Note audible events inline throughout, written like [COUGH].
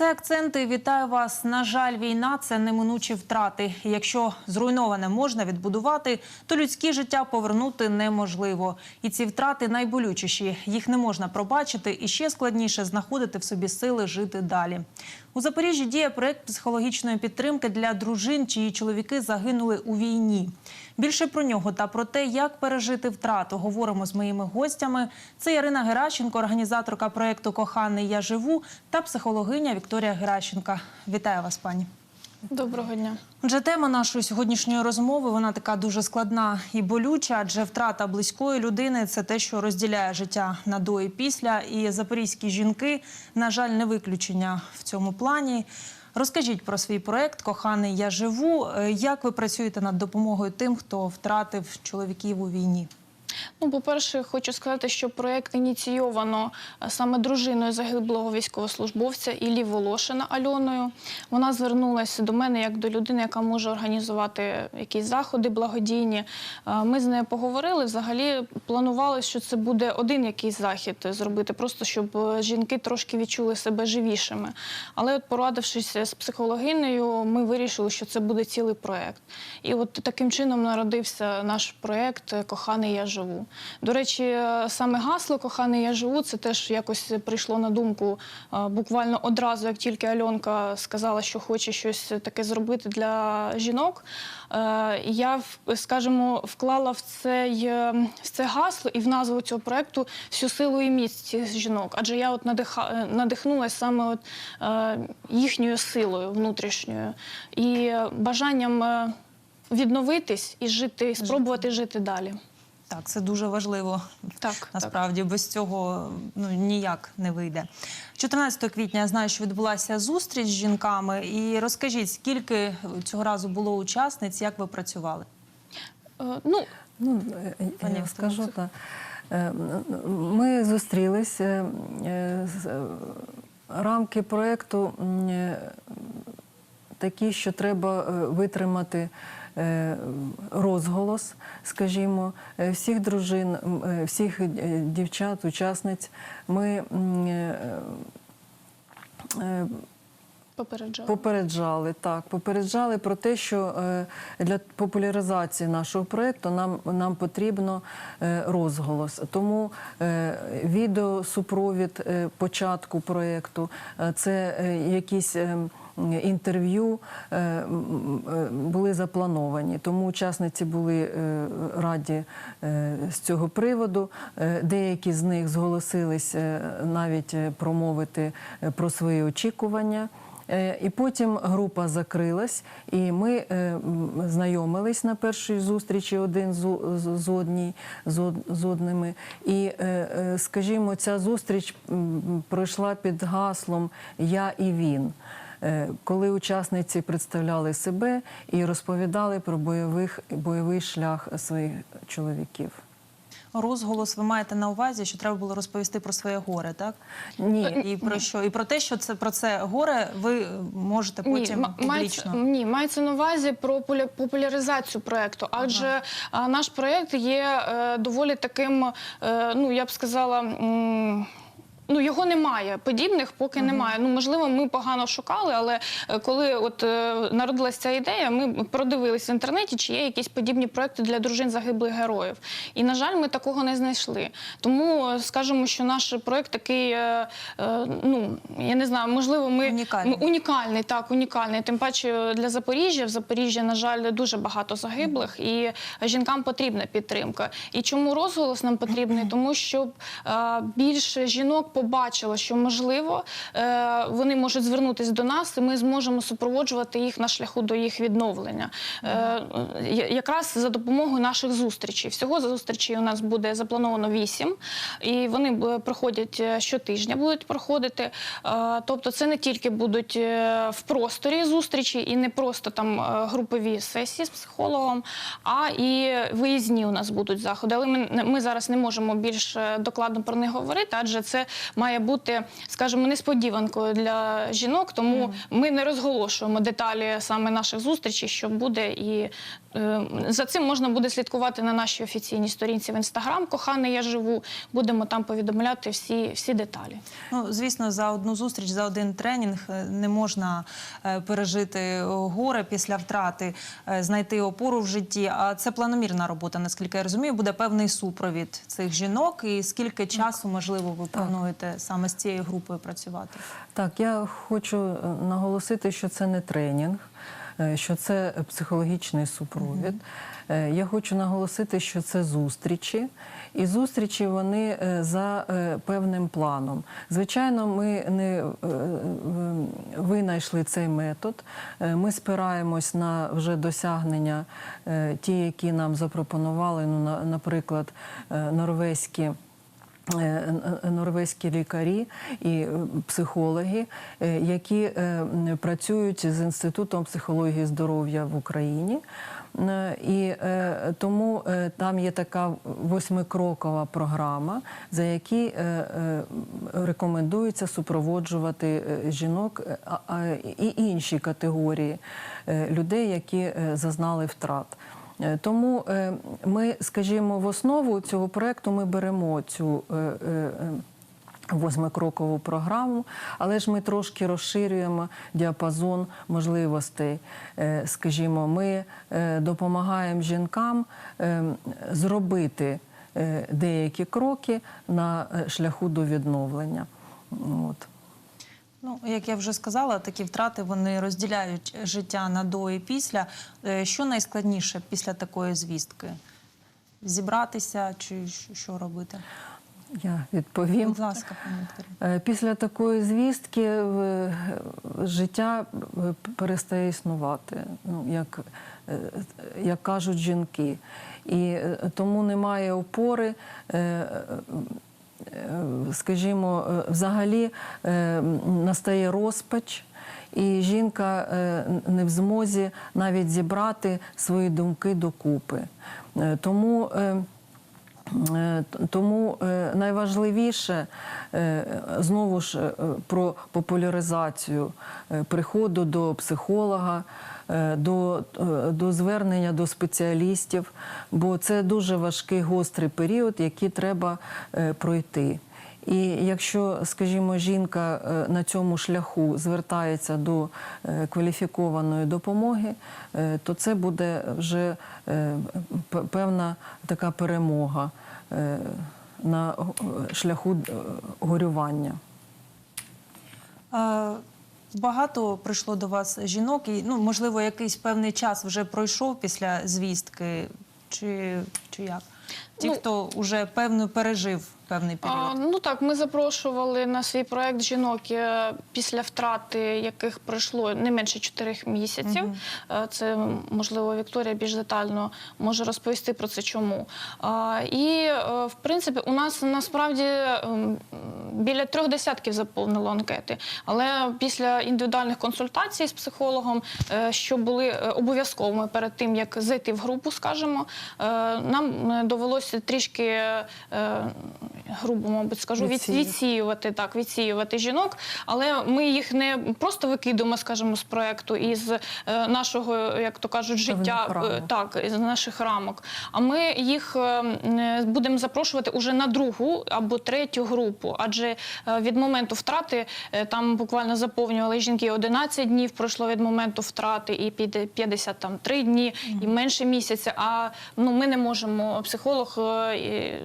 Це акценти. Вітаю вас. На жаль, війна це неминучі втрати. Якщо зруйноване можна відбудувати, то людське життя повернути неможливо. І ці втрати найболючіші. Їх не можна пробачити, і ще складніше знаходити в собі сили жити далі. У Запоріжжі діє проект психологічної підтримки для дружин, чиї чоловіки загинули у війні. Більше про нього та про те, як пережити втрату, говоримо з моїми гостями. Це Ярина Геращенко, організаторка проекту Коханий Я живу та психологиня Вікторія Геращенка. Вітаю вас, пані. Доброго дня. Отже, тема нашої сьогоднішньої розмови вона така дуже складна і болюча, адже втрата близької людини це те, що розділяє життя на до і після. І запорізькі жінки, на жаль, не виключення в цьому плані. Розкажіть про свій проект Коханий Я живу. Е, Як ви працюєте над допомогою тим, хто втратив чоловіків у війні? Ну, по-перше, хочу сказати, що проєкт ініційовано е, саме дружиною загиблого військовослужбовця Іллі Волошина Альоною. Вона звернулася до мене як до людини, яка може організувати якісь заходи благодійні. Е, Ми з нею поговорили. Взагалі планували, що це буде один якийсь захід зробити, просто щоб е, жінки трошки відчули себе живішими. Але от порадившись з психологинею, ми вирішили, що це буде цілий проєкт. І от таким чином народився наш проєкт Коханий я живу. До речі, е, саме гасло Коханий я живу це теж якось прийшло на думку е, буквально одразу, як тільки Альонка сказала, що хоче щось таке зробити для жінок. Е, Я, скажімо, вклала в цей, в це гасло і в назву цього проєкту всю силу і міць цих жінок. Адже я от надиха, надихнулася саме от, їхньою силою внутрішньою і бажанням відновитись і жити, спробувати жити далі. Так, це дуже важливо. Так, Насправді без цього ну ніяк не вийде. 14 квітня я знаю, що відбулася зустріч з жінками. І розкажіть, скільки цього разу було учасниць, як ви працювали? Е, Ну, Ну, е, Пані я скажу так. Е, Ми зустрілись. е, е, з- е, Рамки проєкту е, такі, що треба е, витримати е, розголос, скажімо, е, всіх дружин, е, всіх е, дівчат, учасниць. Ми м, е, е, попереджала. Попереджали так, попереджали про те, що е, для популяризації нашого проєкту нам, нам потрібно е, розголос. Тому е, відеосупровід е, початку проєкту, е, це е, якісь. Інтерв'ю е, е, були заплановані, тому учасниці були е, раді з цього приводу. Деякі з них зголосились навіть промовити про свої очікування. І потім група закрилась, і ми знайомились на першій зустрічі один з, одній, з, одними. І, скажімо, ця зустріч пройшла під гаслом Я і він. Е, Коли учасниці представляли себе і розповідали про бойових, бойовий шлях своїх чоловіків. Розголос ви маєте на увазі, що треба було розповісти про своє горе, так? Ні, І про що? І про те, що це про це горе ви можете потім ні, публічно. мається, ні, мається на увазі про поля- популяризацію проекту. Адже а, наш проект є е, доволі таким, е, ну я б сказала. м, Ну, його немає, подібних поки немає. Ну, можливо, ми погано шукали, але е, коли от е, народилася ця ідея, ми продивилися в інтернеті, чи є якісь подібні проекти для дружин загиблих героїв. І, на жаль, ми такого не знайшли. Тому е, скажемо, що наш проект такий, ну я не знаю, можливо, ми Унікальний. ми- Унікальний, так, унікальний. Тим паче для Запоріжжя. В Запоріжжі, на жаль, дуже багато загиблих, і жінкам потрібна підтримка. І чому розголос нам потрібний? [CLEARS THROAT] Тому щоб більше жінок побачило, що можливо е, вони можуть звернутися до нас, і ми зможемо супроводжувати їх на шляху до їх відновлення. Е, якраз за допомогою наших зустрічей. Всього зустрічей у нас буде заплановано вісім, і вони е, проходять щотижня, будуть проходити. Тобто, це не тільки будуть в просторі зустрічі і не просто там групові сесії з психологом, а і виїзні у нас будуть заходи. Але ми, ми зараз не можемо більш докладно про них говорити, адже це має бути, скажімо, несподіванкою для жінок. Тому ми не розголошуємо деталі саме наших зустрічей, що буде, і за цим можна буде слідкувати на нашій офіційній сторінці в інстаграм. Коханий я живу. Будемо там повідомляти всі, всі деталі. Ну, звісно, за одну зустріч, за один тренінг е, не можна е, пережити горе після втрати, е, знайти опору в житті. А це планомірна робота, наскільки я розумію, буде певний супровід цих жінок. І скільки часу, можливо, ви плануєте саме з цією групою працювати? Так, я хочу е, наголосити, що це не тренінг, е, що це психологічний супровід. Е, Я хочу наголосити, що це зустрічі, і зустрічі вони е, за е, певним планом. Звичайно, ми не е, е, винайшли цей метод. Е, Ми спираємось на вже досягнення, е, ті, які нам запропонували, ну, наприклад, е, норвезькі. Е, н- норвезькі лікарі і е, психологи, е, які е, працюють з інститутом психології здоров'я в Україні. Е, І е, тому е, там є така восьмикрокова програма, за які е, е, рекомендується супроводжувати е, жінок е, і інші категорії е, людей, які е, зазнали втрат. Е, Тому е, ми, скажімо, в основу цього проекту ми беремо цю е, восьмикрокову програму, але ж ми трошки розширюємо діапазон можливостей. Скажімо, ми допомагаємо жінкам зробити деякі кроки на шляху до відновлення. От. Ну, як я вже сказала, такі втрати вони розділяють життя на до і після. Е, Що найскладніше після такої звістки? Зібратися чи що- робити? Я відповім. Будь ласка, пані Е, Після такої звістки е, життя перестає існувати, ну, як, як кажуть жінки. І тому немає опори. Е, Скажімо, е, взагалі е, настає розпач, і жінка не в змозі навіть зібрати свої думки докупи. Тому Тому найважливіше знову ж про популяризацію приходу до психолога, до, е, до звернення до спеціалістів, бо це дуже важкий гострий період, який треба е, пройти. І якщо, скажімо, жінка е, на цьому шляху звертається до е, кваліфікованої допомоги, е, то це буде вже е, певна така перемога е, на е, шляху е, горювання. Багато прийшло до вас жінок, і ну можливо, якийсь певний час вже пройшов після звістки, чи, чи як? Ті, Ну, хто вже певно пережив певний період. А, ну так, ми запрошували на свій проект жінок е, після втрати, яких пройшло не менше чотирьох місяців. Е, Це можливо Вікторія більш детально може розповісти про це, чому. А, І е, в принципі, у нас насправді ем, біля трьох десятків заповнило анкети. Але після індивідуальних консультацій з психологом, що були обов'язковими перед тим, як зайти в групу, скажімо, нам довелося трішки грубо, мабуть, скажу, від- Відсіяти. відсіювати так, відсіювати жінок, але ми їх не просто викидуємо, скажімо, з проекту із е, нашого, як то кажуть, життя е, так, із наших рамок. А ми їх е, будемо запрошувати уже на другу або третю групу. Адже від моменту втрати там буквально заповнювали жінки 11 днів пройшло від моменту втрати, і під 53 дні, і менше місяця. А ну ми не можемо, психолог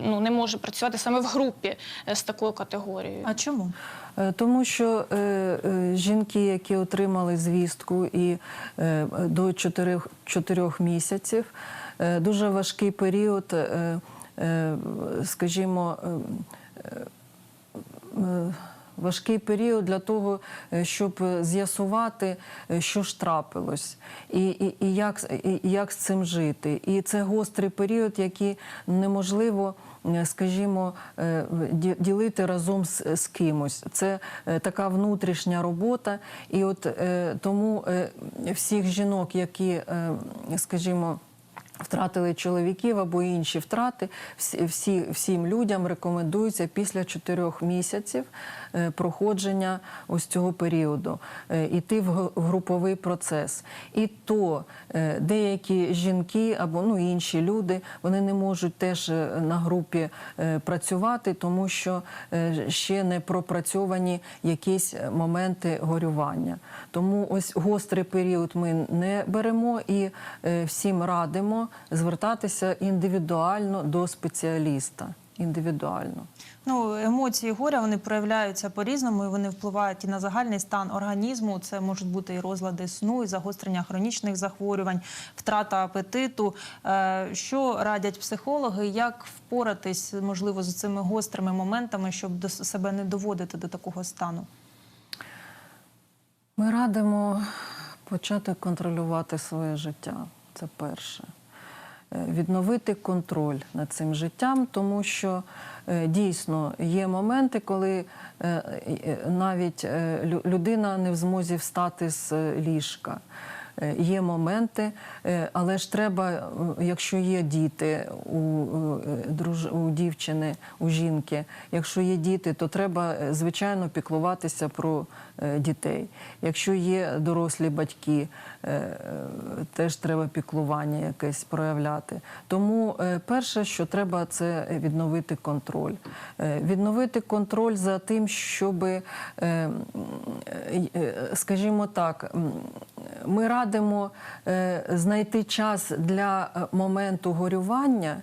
ну не може працювати саме в групі е, з такою категорією. А чому? Е, Тому що е, е, жінки, які отримали звістку і е, до 4, 4 місяців, е, дуже важкий період, е, е, скажімо, е, е, важкий період для того, е, щоб з'ясувати, е, що ж трапилось, і, і, і, як, і, як з цим жити. І це гострий період, який неможливо. е, Скажімо, е, ділити разом з, з кимось. Це е, така внутрішня робота. І от е, тому е, всіх жінок, які, е, скажімо, Втратили чоловіків або інші втрати. Всі, всі, всім людям рекомендується після чотирьох місяців е, проходження ось цього періоду е, йти в груповий процес. І то е, деякі жінки або ну, інші люди вони не можуть теж е, на групі е, працювати, тому що е, ще не пропрацьовані якісь моменти горювання. Тому ось гострий період ми не беремо і е, всім радимо звертатися індивідуально до спеціаліста. Індивідуально. Ну, емоції горя вони проявляються по-різному, і вони впливають і на загальний стан організму. Це можуть бути і розлади сну, і загострення хронічних захворювань, втрата апетиту. Е, Що радять психологи, як впоратись, можливо, з цими гострими моментами, щоб себе не доводити до такого стану? Ми радимо почати контролювати своє життя. Це перше. Е, Відновити контроль над цим життям, тому що е, дійсно є моменти, коли е, навіть лю- людина не в змозі встати з ліжка. Е, Є моменти, е, але ж треба, е, якщо є діти у, друж... у дівчини, у жінки, якщо є діти, то треба звичайно піклуватися про дітей. Якщо є дорослі батьки, теж треба піклування якесь проявляти. Тому перше, що треба, це відновити контроль. Відновити контроль за тим, щоб, скажімо так, ми радимо е, знайти час для е, моменту горювання.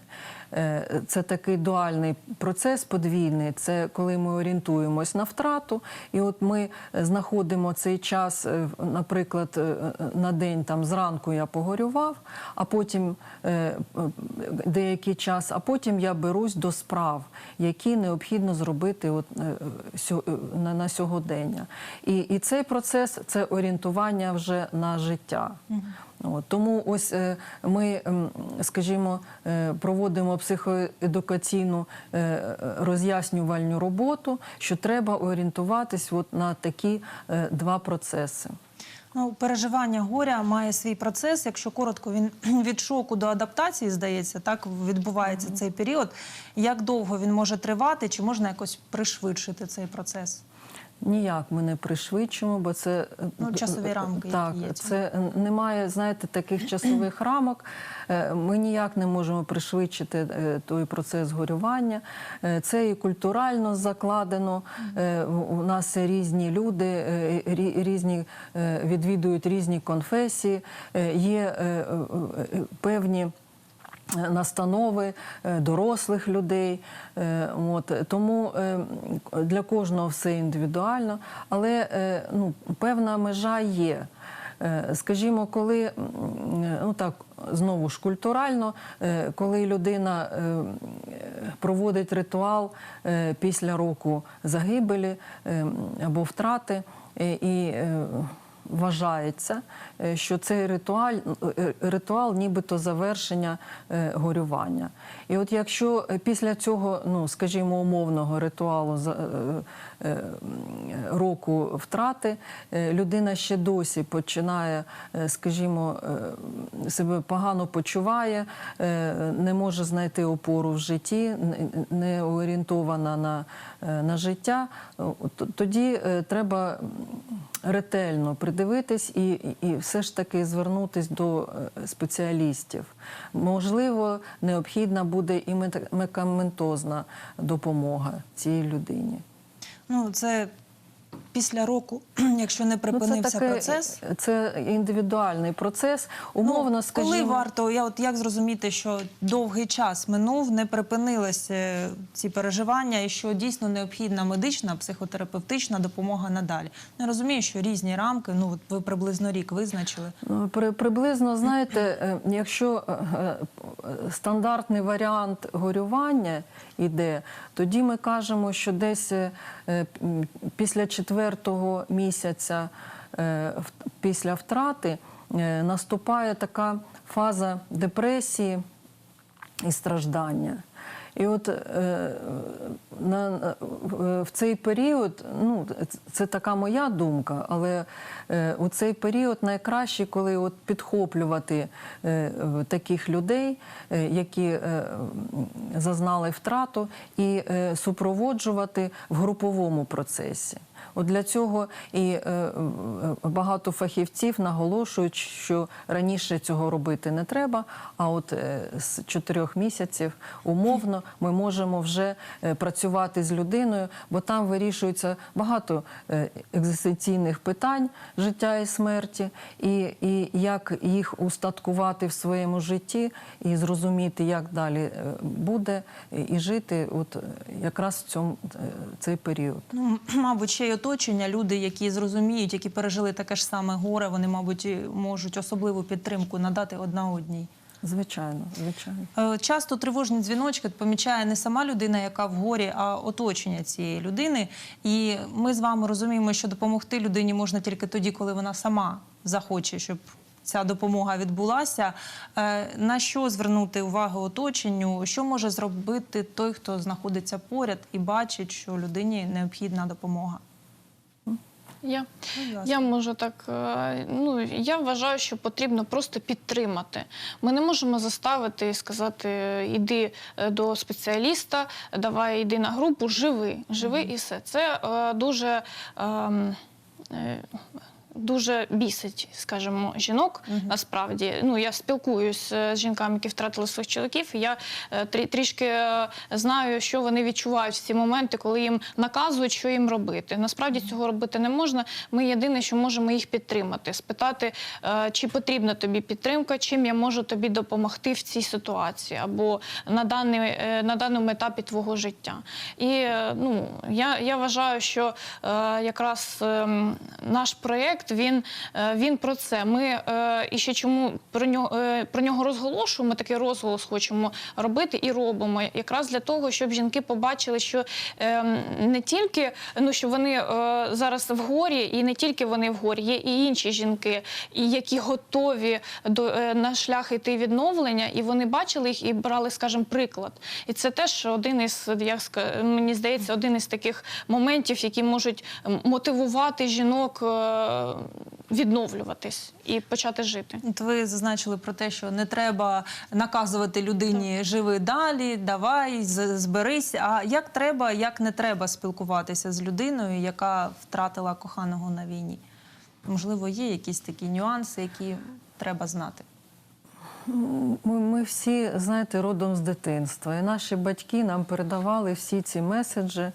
Е, Це такий дуальний процес подвійний. Це коли ми орієнтуємось на втрату, і от ми знаходимо цей час, е, наприклад, е, на день там зранку я погорював, а потім деякий час, а потім я берусь до справ, які необхідно зробити от, на сьогодення. І, і цей процес це орієнтування вже на життя. От, тому ось е, ми, ем, скажімо, е, проводимо психоедукаційну е, роз'яснювальну роботу, що треба орієнтуватись от на такі два процеси. Ну, переживання горя має свій процес. Якщо коротко, він [CLEARS THROAT] від шоку до адаптації, здається, так відбувається цей період. Як довго він може тривати, чи можна якось пришвидшити цей процес? Ніяк ми не пришвидшимо, бо це Ну, часові рамки, які є це немає, знаєте, таких часових рамок. Е, Ми ніяк не можемо пришвидшити е, той процес горювання. Е, Це і культурально закладено. Е, У нас різні люди, е, різні е, відвідують різні конфесії. Е, Є е, е, е, певні настанови е, дорослих людей. Е, От. Тому е, для кожного все індивідуально, але е, ну, певна межа є. Е, Скажімо, коли ну так знову ж культурально, е, коли людина е, проводить ритуал е, після року загибелі е, або втрати, е, і е, вважається, е, що цей ритуал, е, ритуал нібито завершення е, горювання. І от якщо е, після цього, ну скажімо, умовного ритуалу е, е, року втрати, е, людина ще досі починає, е, скажімо, е, себе погано почуває, е, не може знайти опору в житті, не- орієнтована на, е, на життя, тоді е, треба ретельно придивитись і, і- все ж таки звернутись до е, спеціалістів. Можливо, необхідна буде і медикаментозна допомога цій людині. Ну, це після року, [CLEARS THROAT] якщо не припинився процес. це індивідуальний процес. Умовно, ну, скажімо, коли варто, я от як зрозуміти, що довгий час минув, не припинилися ці переживання, і що дійсно необхідна медична, психотерапевтична допомога надалі. Я розумію, що різні рамки, ну от ви приблизно рік визначили. Ну, при, приблизно, знаєте, е, якщо е, е, стандартний варіант горювання йде, тоді ми кажемо, що десь е, після четвертого місяця е, після втрати е, наступає така фаза депресії і страждання. І от е, на, в- в цей період, ну це така моя думка, але е, у цей період найкраще, коли от підхоплювати е, таких людей, е, які е, зазнали втрату, і е, супроводжувати в груповому процесі. От для цього і е, е, багато фахівців наголошують, що раніше цього робити не треба. А от е, з чотирьох місяців умовно ми можемо вже працювати з людиною, бо там вирішується багато екзистенційних питань життя і смерті, і, і як їх устаткувати в своєму житті, і зрозуміти, як далі буде і жити, от якраз в цьому цей період. Ну, [CLEARS THROAT] мабуть, ще й оточення, люди, які зрозуміють, які пережили таке ж саме горе, вони, мабуть, можуть особливу підтримку надати одна одній. Звичайно, звичайно. Е, Часто тривожні дзвіночки помічає не сама людина, яка в горі, а оточення цієї людини. І ми з вами розуміємо, що допомогти людині можна тільки тоді, коли вона сама захоче, щоб ця допомога відбулася. Е, На що звернути увагу оточенню? Що може зробити той, хто знаходиться поряд і бачить, що людині необхідна допомога? Я, я можу так. е, Ну я вважаю, що потрібно просто підтримати. Ми не можемо заставити і сказати: іди е, до спеціаліста, давай йди на групу, живи, живи і все. Це е, дуже. ем, е, Дуже бісить, скажімо, жінок. Насправді, ну я спілкуюсь е, з жінками, які втратили своїх чоловіків. І я е, трі- трішки е, знаю, що вони відчувають в ці моменти, коли їм наказують, що їм робити. Насправді цього робити не можна. Ми єдине, що можемо їх підтримати, спитати, чи потрібна тобі підтримка, чим я можу тобі допомогти в цій ситуації, або на даний, на даному етапі твого життя. І ну я, я вважаю, що якраз ем, наш проєкт він, е, він про це. Ми е, і ще чому про нього е, про нього розголошуємо, такий розголос хочемо робити і робимо. Якраз для того, щоб жінки побачили, що е, не тільки ну що вони зараз в горі, і не тільки вони в горі, є і інші жінки, і які готові до на шлях йти відновлення, і вони бачили їх і брали, скажімо, приклад. І це теж один із, як мені здається, один із таких моментів, які можуть мотивувати жінок відновлюватись і почати жити. От ви зазначили про те, що не треба наказувати людині живи далі, давай, зберись. А як треба, як не треба спілкуватися з людиною, яка втратила коханого на війні? Можливо, є якісь такі нюанси, які треба знати. Ми, ми всі, знаєте, родом з дитинства. І наші батьки нам передавали всі ці меседжі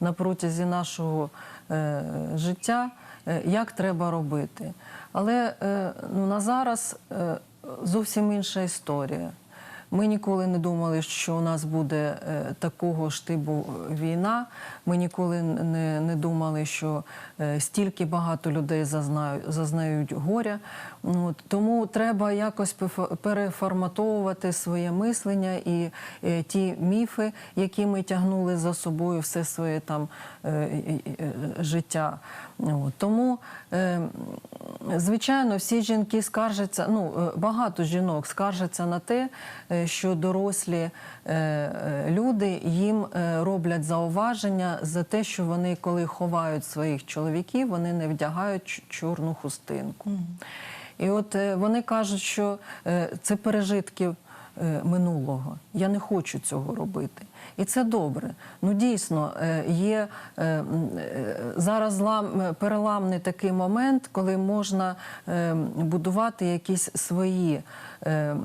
на протязі нашого е, життя, як треба робити. Але е, ну, на зараз е, зовсім інша історія. Ми ніколи не думали, що у нас буде е, такого ж типу війна. Ми ніколи не, не думали, що е, стільки багато людей зазнають, зазнають горя. Ну, от, тому треба якось переформатовувати своє мислення і е, ті міфи, які ми тягнули за собою все своє там е, е, е, життя. От, тому, е, звичайно, всі жінки скаржаться, ну е, багато жінок скаржаться на те, е, що дорослі е, люди їм роблять зауваження за те, що вони, коли ховають своїх чоловіків, вони не вдягають чорну хустинку. І от вони кажуть, що це пережитки минулого. Я не хочу цього робити. І це добре. Ну дійсно е, є е, е, зараз е, переламний такий момент, коли можна е, будувати якісь свої. е,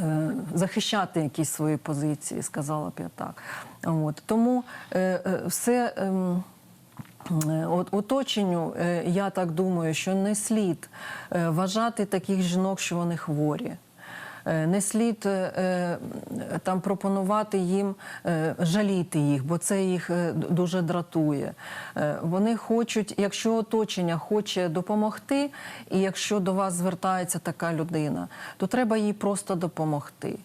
е, Захищати якісь свої позиції, сказала б я так. От. Тому е, е, все Е, От оточенню, е, я так думаю, що не слід е, вважати таких жінок, що вони хворі. Е, Не слід е, е, там пропонувати їм жаліти їх, бо це їх дуже дратує. Вони хочуть, якщо оточення хоче допомогти, і якщо до вас звертається така людина, то треба їй просто допомогти.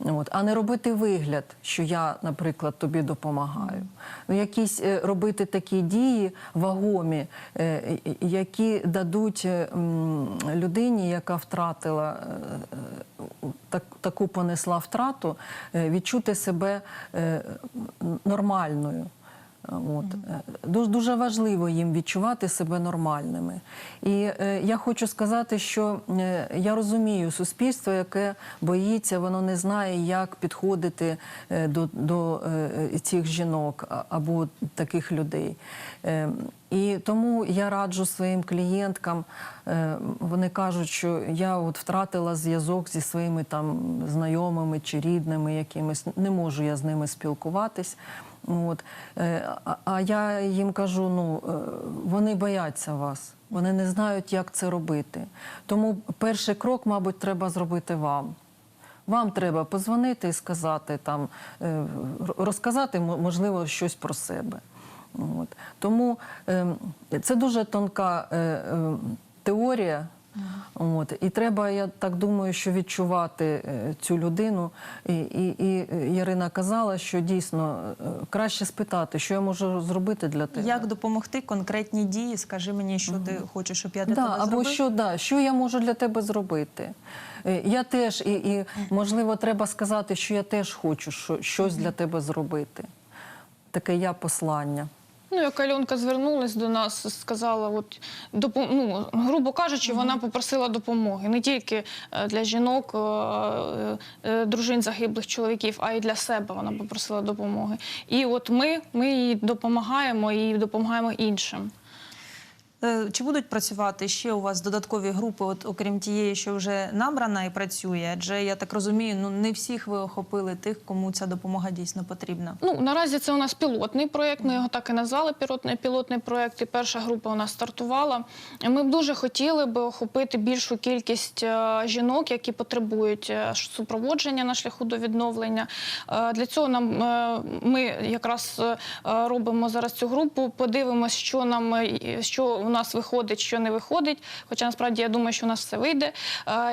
От, а не робити вигляд, що я, наприклад, тобі допомагаю. Ну, якісь е, робити такі дії вагомі, е, які дадуть е, людині, яка втратила так, таку понесла втрату, відчути себе нормальною. От. Е, Дуже, дуже важливо їм відчувати себе нормальними. І е, я хочу сказати, що е, я розумію суспільство, яке боїться, воно не знає, як підходити е, до, до е, цих жінок або таких людей. Е, і тому я раджу своїм клієнткам, е, вони кажуть, що я от втратила зв'язок зі своїми там знайомими чи рідними якимись, не можу я з ними спілкуватись. От. Е, А, я їм кажу: ну е, вони бояться вас, вони не знають, як це робити. Тому перший крок, мабуть, треба зробити вам. Вам треба позвонити і сказати там, е, розказати, можливо, щось про себе. От. Тому е, це дуже тонка е, е, теорія. От. І треба, я так думаю, що відчувати е, цю людину. І, і, і е, Ярина казала, що дійсно е, краще спитати, що я можу зробити для тебе. Як допомогти конкретні дії? Скажи мені, що ти хочеш, щоб я для Да, тебе або зробив? що, да, що я можу для тебе зробити? Я теж, і, і можливо, треба сказати, що я теж хочу що, щось для тебе зробити. Таке я послання. Ну, як Альонка звернулась до нас, сказала, от допом... ну, грубо кажучи, вона попросила допомоги не тільки е, для жінок, е, е, дружин загиблих чоловіків, а й для себе вона попросила допомоги. І от ми, ми їй допомагаємо і допомагаємо іншим. Е, Чи будуть працювати ще у вас додаткові групи, от окрім тієї, що вже набрана і працює? Адже я так розумію, ну не всіх ви охопили тих, кому ця допомога дійсно потрібна. Ну наразі це у нас пілотний проєкт. Ми його так і назвали пілотний, пілотний проєкт. І перша група у нас стартувала. Ми б дуже хотіли би охопити більшу кількість е, жінок, які потребують е, супроводження на шляху до відновлення. Для цього нам ми якраз робимо зараз цю групу. Подивимось, що нам що у нас виходить, що не виходить. Хоча насправді я думаю, що у нас все вийде.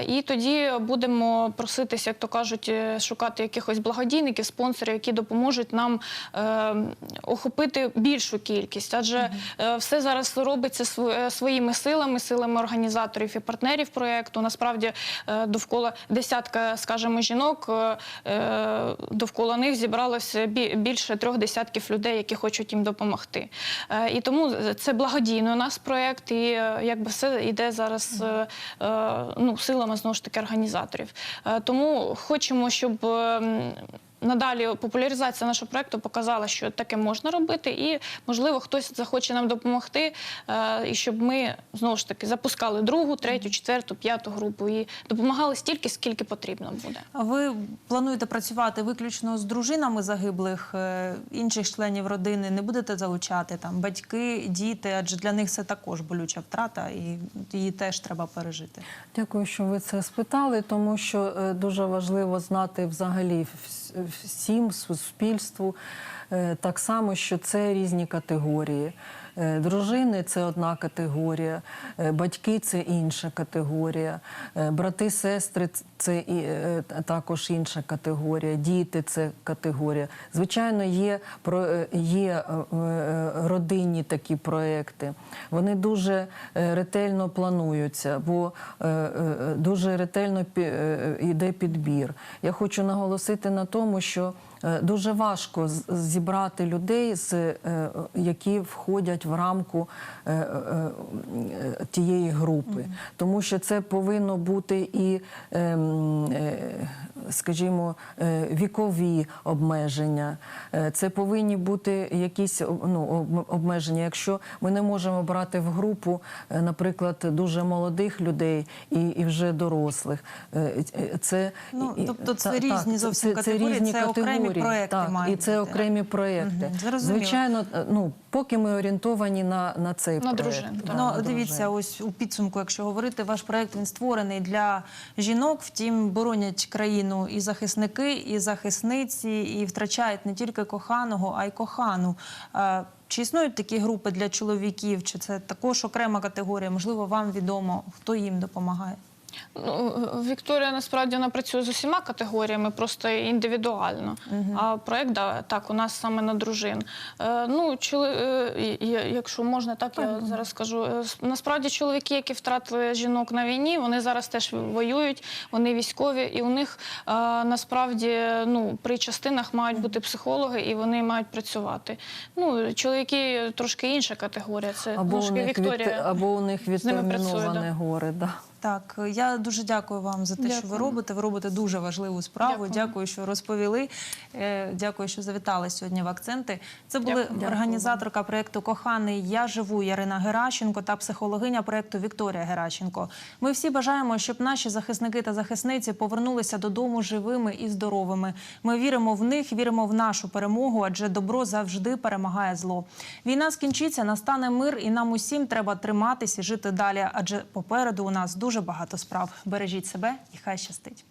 І тоді будемо проситися, як то кажуть, е, шукати якихось благодійників, спонсорів, які допоможуть нам е, охопити більшу кількість. Адже е, все зараз робиться своїми силами, силами організаторів і партнерів проєкту. Насправді довкола десятка, скажімо, жінок, довкола них зібралося бі- більше трьох десятків людей, які хочуть їм допомогти. І тому це благодійний у нас проєкт, і е, якби все йде зараз е, е, ну, силами знову ж таки організаторів. Тому хочемо, щоб. Надалі популяризація нашого проекту показала, що таке можна робити, і можливо хтось захоче нам допомогти, е, і щоб ми знову ж таки запускали другу, третю, четверту, п'яту групу і допомагали стільки, скільки потрібно буде. А ви плануєте працювати виключно з дружинами загиблих, е, інших членів родини не будете залучати там батьки, діти, адже для них це також болюча втрата, і її теж треба пережити. Дякую, що ви це спитали, тому що е, дуже важливо знати взагалі вс- всім суспільству е, так само, що це різні категорії. Е, Дружини це одна категорія, е, батьки це інша категорія, е, брати, сестри це і, також інша категорія, діти це категорія. Звичайно, є, є родинні такі проекти. Вони дуже ретельно плануються, бо дуже ретельно йде підбір. Я хочу наголосити на тому, що дуже важко зібрати людей, е, які входять в рамку е, е, е, тієї групи, тому що це повинно бути і, ем, е, скажімо, е, вікові обмеження. Е, Це повинні бути якісь ну, обмеження. Якщо ми не можемо брати в групу, е, наприклад, дуже молодих людей і, і вже дорослих, е, е, це Ну, тобто це та- різні так, зовсім це, категорії, різні це окремі категорії, проекти так, мають і це бути. окремі проекти. Зрозуміло. Звичайно, ну поки ми орієнтовані на, на цей На проект. дружин, так. Ну, на дивіться, дружин. ось у підсумку, якщо говорити, ваш проект він створений для жінок. Втім, боронять країну і захисники, і захисниці, і втрачають не тільки коханого, а й кохану. Чи існують такі групи для чоловіків? Чи це також окрема категорія? Можливо, вам відомо, хто їм допомагає? Ну, Вікторія насправді вона працює з усіма категоріями, просто індивідуально. А проект да, так у нас саме на дружин. Е, ну, чоли, е, якщо можна, так я зараз скажу. Е, Насправді чоловіки, які втратили жінок на війні, вони зараз теж воюють, вони військові, і у них е, насправді ну, при частинах мають бути психологи, і вони мають працювати. Ну, чоловіки трошки інша категорія. Це Або у них, від, або у них відтерміноване горе. Да. Так, я дуже дякую вам за те, що ви робите. Ви робите дуже важливу справу. Дякую. Дякую, що розповіли. Е, Дякую, що завітали сьогодні в акценти. Це були Дякую. організаторка проєкту Коханий Я живу Ярина Геращенко та психологиня проєкту Вікторія Геращенко. Ми всі бажаємо, щоб наші захисники та захисниці повернулися додому живими і здоровими. Ми віримо в них, віримо в нашу перемогу, адже добро завжди перемагає зло. Війна скінчиться, настане мир, і нам усім треба триматись і жити далі. Адже попереду у нас дуже багато справ. Бережіть себе і хай щастить.